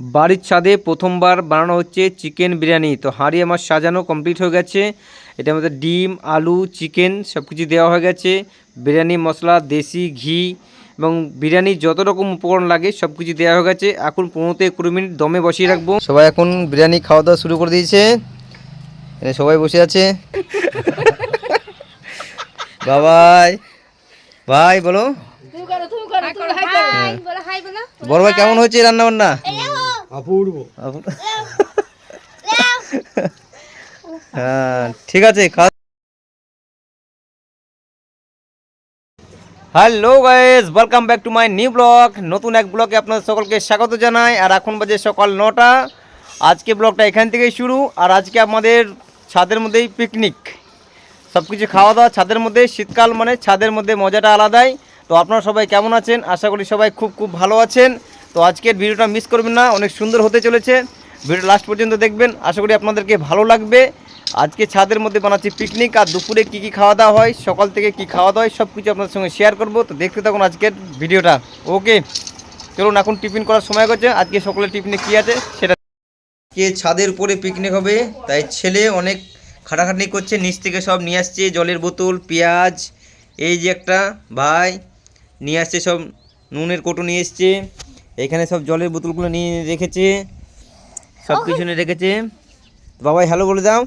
বাড়ির ছাদে প্রথমবার বানানো হচ্ছে চিকেন বিরিয়ানি। তো হাঁড়ি আমার সাজানো কমপ্লিট হয়ে গেছে। এটার মধ্যে ডিম আলু চিকেন সব কিছু দেওয়া হয়ে গেছে। বিরিয়ানি মশলা দেশি ঘি এবং বিরিয়ানির যত রকম উপকরণ লাগে সব কিছু দেওয়া হয়ে গেছে। এখন পনেরো থেকে কুড়ি মিনিট দমে বসিয়ে রাখব। সবাই এখন বিরিয়ানি খাওয়া দাওয়া শুরু করে দিয়েছে। সবাই বসে আছে। বাবাই ভাই বলো। তুমি করো তুমি করো তুমি হাই করো হাই। বলো বলো বড় ভাই কেমন হয়েছে রান্না বান্না হ্যাঁ ঠিক আছে hello guys welcome back to my new blog নতুন এক ব্লগে আপনাদের সকলকে স্বাগত জানাই, আর এখন বাজে সকাল নটা। আজকে ব্লগটা এখান থেকেই শুরু, আর আজকে আমাদের ছাদের মধ্যেই পিকনিক সব কিছু খাওয়া দাওয়া ছাদের মধ্যে, শীতকাল মানে ছাদের মধ্যে মজাটা আলাদাই। তো আপনারা সবাই কেমন আছেন? আশা করি সবাই খুব খুব ভালো আছেন। তো আজকের ভিডিওটা মিস করবেন না, অনেক সুন্দর হতে চলেছে। ভিডিও লাস্ট পর্যন্ত দেখবেন, আশা করি আপনাদেরকে ভালো লাগবে। আজকে ছাদের মধ্যে বানাচ্ছি পিকনিক আর দুপুরে কী কী খাওয়া দাওয়া হয়, সকাল থেকে কী খাওয়া দাওয়া হয় সব কিছু আপনাদের সঙ্গে শেয়ার করব। তো দেখতে থাকুন আজকের ভিডিওটা। ওকে চলুন এখন টিফিন করার সময় করছে আজকে সকালের টিফিনে কী আছে, সেটা কে ছাদের উপরে পিকনিক হবে, তাই ছেলে অনেক খাটাখাটনি করছে, নিচ থেকে সব নিয়ে আসছে, জলের বোতল, পেঁয়াজ, এই যে একটা ভাই, নিয়ে আসছে সব, নুনের কোটো নিয়ে এসছে। এখানে সব জলের বোতলগুলো নিয়ে রেখেছে সব কিছু নিয়ে রেখেছে। বাবাই হ্যালো বলে দাও।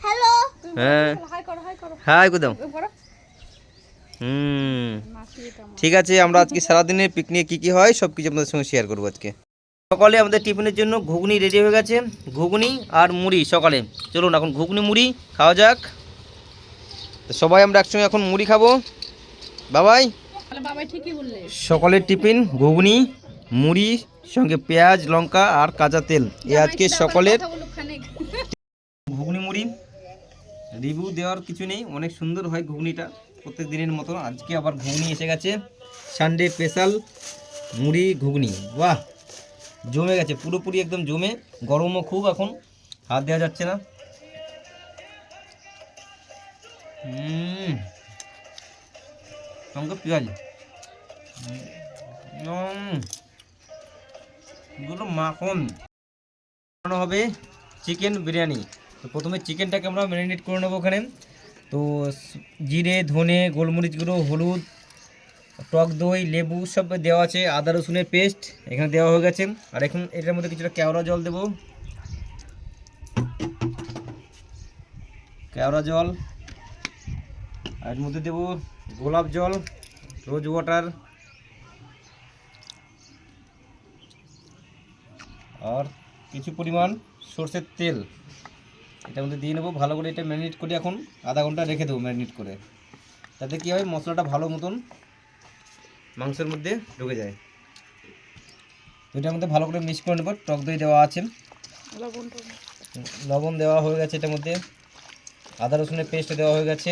হ্যালো হ্যাঁ। হাই করো হাই করো। হাই করে দাও। হুম। ঠিক আছে আমরা আজকে সারাদিনের পিকনিকে কী কী হয় সব কিছু আপনাদের সঙ্গে শেয়ার করব আজকে। সকালে আমাদের টিফিনের জন্য ঘুগনি রেডি হয়ে গেছে। ঘুগনি আর মুড়ি সকালে। চলুন এখন ঘুগনি মুড়ি খাওয়া যাক। তো সবাই আমরা একসঙ্গে এখন মুড়ি খাব। বাবাই? তাহলে বাবা ঠিকই বললে। সকালের টিফিন ঘুগনি। মুড়ি সঙ্গে পেঁয়াজ লঙ্কা আর কাঁচা তেল। এ আজকে সকলের ঘুগনি মুড়ি। রিভিউ দেওয়ার কিছু নেই অনেক সুন্দর হয় ঘুগনিটা প্রত্যেক দিনের মতো। আজকে আবার ঘুগনি এসে গেছে সানডে স্পেশাল মুড়ি ঘুগনি। বাহ! জমে গেছে পুরোপুরি একদম জমে। গরমও খুব এখন হাত দেওয়া যাচ্ছে না। সঙ্গে পেঁয়াজ। পুরো মাখন। বানানো হবে চিকেন বিরিয়ানি। তো প্রথমে চিকেনটাকে আমরা ম্যারিনেট করে নেব ওখানে। তো জিরে, ধনে, গোলমরিচ গুঁড়ো, হলুদ, টক দই, লেবু সব দেওয়া আছে। আদা, রসুনের পেস্ট এখানে দেওয়া হয়ে গেছে। আর এখন এটার মধ্যে কিছুটা কেওড়া জল দেবো। কেওড়া জল। আর এর মধ্যে দেবো গোলাপ জল, রোজ ওয়াটার। আর কিছু পরিমাণ সর্ষের তেল। এটার মধ্যে দিয়ে নেব। ভালো করে এটা ম্যারিনেট করে এখন আধা ঘণ্টা রেখে দেবো ম্যারিনেট করে। তাতে কী হয় মশলাটা ভালো মতন মাংসের মধ্যে ঢুকে যায়। তো এটার মধ্যে ভালো করে মিক্স করে নেব। টক দই দেওয়া আছে। লবণ দেওয়া হয়ে গেছে এটার মধ্যে। আদা রসুনের পেস্ট দেওয়া হয়ে গেছে।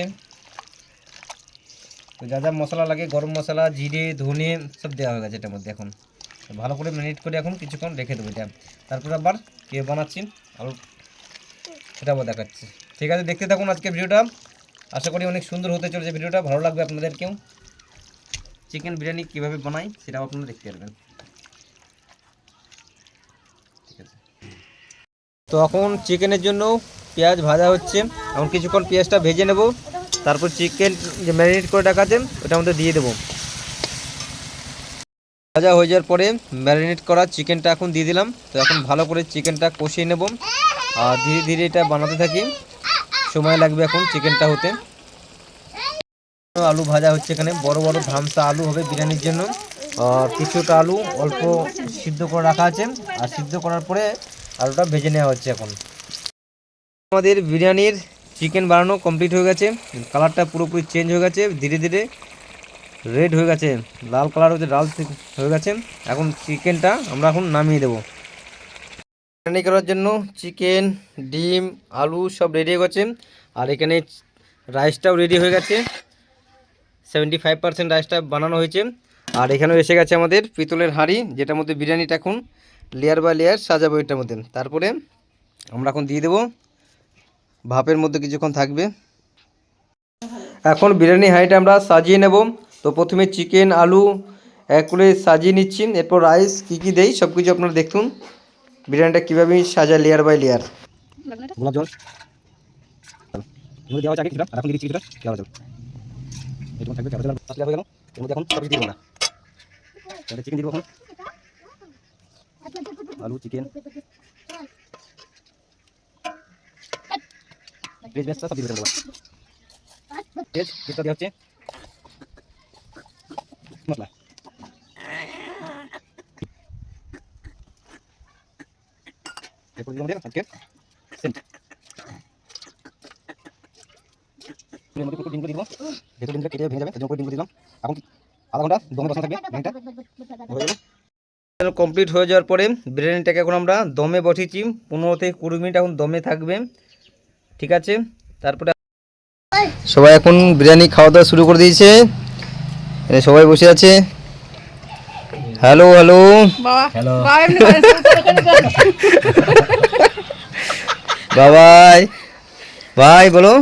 তো যা যা মশলা লাগে গরম মশলা জিরে ধনে সব দেওয়া হয়ে গেছে এটার মধ্যে এখন। ভালো করে ম্যারিনেট করে এখন কিছুক্ষণ রেখে দেবো এটা। তারপর আবার কে বানাচ্ছি? আলু সেটা আবার দেখাচ্ছি। ঠিক আছে, দেখতে থাকুন আজকে ভিডিওটা। আশা করি অনেক সুন্দর হতে চলেছে ভিডিওটা। ভালো লাগবে আপনাদেরকেও চিকেন বিরিয়ানি কীভাবে বানাই সেটাও আপনারা দেখতে পারবেন। তো এখন চিকেনের জন্য পেঁয়াজ ভাজা হচ্ছে। এখন কিছুক্ষণ পেঁয়াজটা ভেজে নেব। তারপর চিকেন যে ম্যারিনেট করে রাখা আছে, ওটার মধ্যে দিয়ে দেবো। ভাজা হয়ে যাওয়ার পরে ম্যারিনেট করা চিকেনটা এখন দিয়ে দিলাম। তো এখন ভালো করে চিকেনটা কষিয়ে নেব। আর ধীরে ধীরে এটা বানাতে থাকি। সময় লাগবে এখন চিকেনটা হতে। আলু ভাজা হচ্ছে এখানে। বড় বড় ধামসা আলু হবে বিরিয়ানির জন্য। আর কিছুটা আলু অল্প সিদ্ধ করে রাখা আছে। আর সিদ্ধ করার পরে আলুটা ভেজে নেওয়া হচ্ছে এখন। আমাদের বিরিয়ানির চিকেন বানানো কমপ্লিট হয়ে গেছে। কালারটা পুরোপুরি চেঞ্জ হয়ে গেছে। ধীরে ধীরে রেড হয়ে গেছে, লাল কালার হচ্ছে লাল হয়ে গেছে। এখন চিকেনটা আমরা এখন নামিয়ে দেবো। বিরিয়ানি করার জন্য চিকেন, ডিম, আলু সব রেডি হয়ে গেছে। আর এখানে রাইসটাও রেডি হয়ে গেছে। সেভেন্টি ফাইভ পার্সেন্ট রাইসটা বানানো হয়েছে। আর এখানেও এসে গেছে আমাদের পিতলের হাঁড়ি, যেটার মধ্যে বিরিয়ানিটা এখন লেয়ার বাই লেয়ার সাজাবো এটার মধ্যে। তারপরে আমরা এখন দিয়ে দেবো ভাপের মধ্যে কিছুক্ষণ থাকবে। এখন বিরিয়ানি হাঁড়িটা আমরা সাজিয়ে নেব। তো প্রথমে চিকেন, আলু, এক করে সাজিয়ে নিচ্ছি এরপর রাইস, কী কী দেই সব কিছু আপনারা দেখুন। বিরিয়ানিটা কীভাবে সাজা লেয়ার বাই লেয়ার আলু, চিকেন। মশলা। এরপর দিয়ে আমাদের আজকে সেন্ট এর মধ্যে পুরো ডিমগুলো দিব। ভেতর ডিমটা কেটে ভেঙে যাবে তার জন্য ডিমগুলো দিলাম। এখন আধা ঘণ্টা দমে বসানো থাকবে ডিমটা। হয়ে যাবে কমপ্লিট হয়ে যাওয়ার পরে বিরিয়ানিটাকে এখন আমরা দমে বসিয়েছি। পনেরো থেকে কুড়ি মিনিট এখন দমে থাকবে। ঠিক আছে? তারপরে সবাই এখন বিরিয়ানি খাওয়া দাওয়া শুরু করে দিয়েছে। এখানে সবাই বসে আছে। Hello hello. বাবাই। ভাই বলো।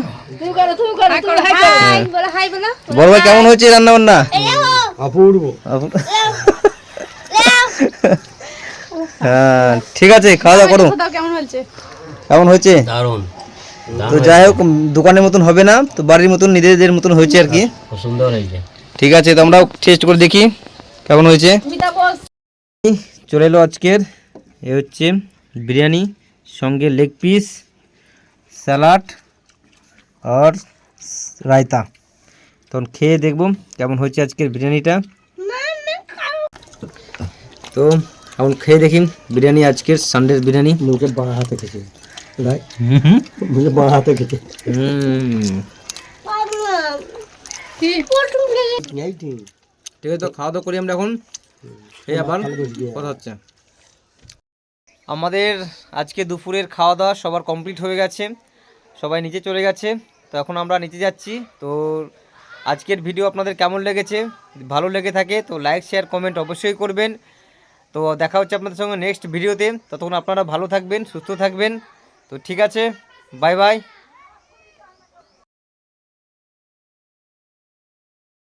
তুমি করো তুমি করো তুমি হাই করো। হাই বলো বড় ভাই কেমন হয়েছে রান্না বান্না অপূর্ব। হ্যাঁ ঠিক আছে খাওয়া দাওয়া করো। কেমন হয়েছে? কেমন হয়েছে? দারুণ। তো যাই হোক দোকানের মতন হবে না তো বাড়ির মতন নিজেদের মতন হয়েছে আর কি। সুন্দর হয়েছে। ঠিক আছে তো আমরাও টেস্ট করে দেখি কেমন হয়েছে। চলে এলো আজকের এ হচ্ছে বিরিয়ানি সঙ্গে লেগ পিস স্যালাড আর রায়তা। তখন খেয়ে দেখব কেমন হয়েছে আজকের বিরিয়ানিটা। তো এখন খেয়ে দেখি বিরিয়ানি আজকের সানডের বিরিয়ানি। মুখে বাঁ হাতে মুখে বাঁ হাতে খেছে হুম। ঠিক আছে তো খাওয়া দাওয়া করি আমরা এখন। এই আবার কথা হচ্ছে। আমাদের আজকে দুপুরের খাওয়া দাওয়া সবার কমপ্লিট হয়ে গেছে। সবাই নিচে চলে গেছে। তো এখন আমরা নিচে যাচ্ছি। তো আজকের ভিডিও আপনাদের কেমন লেগেছে? ভালো লেগে থাকে তো লাইক শেয়ার কমেন্ট অবশ্যই করবেন। তো দেখা হচ্ছে আপনাদের সঙ্গে নেক্সট ভিডিওতে। ততক্ষণ আপনারা ভালো থাকবেন সুস্থ থাকবেন। তো ঠিক আছে বাই বাই।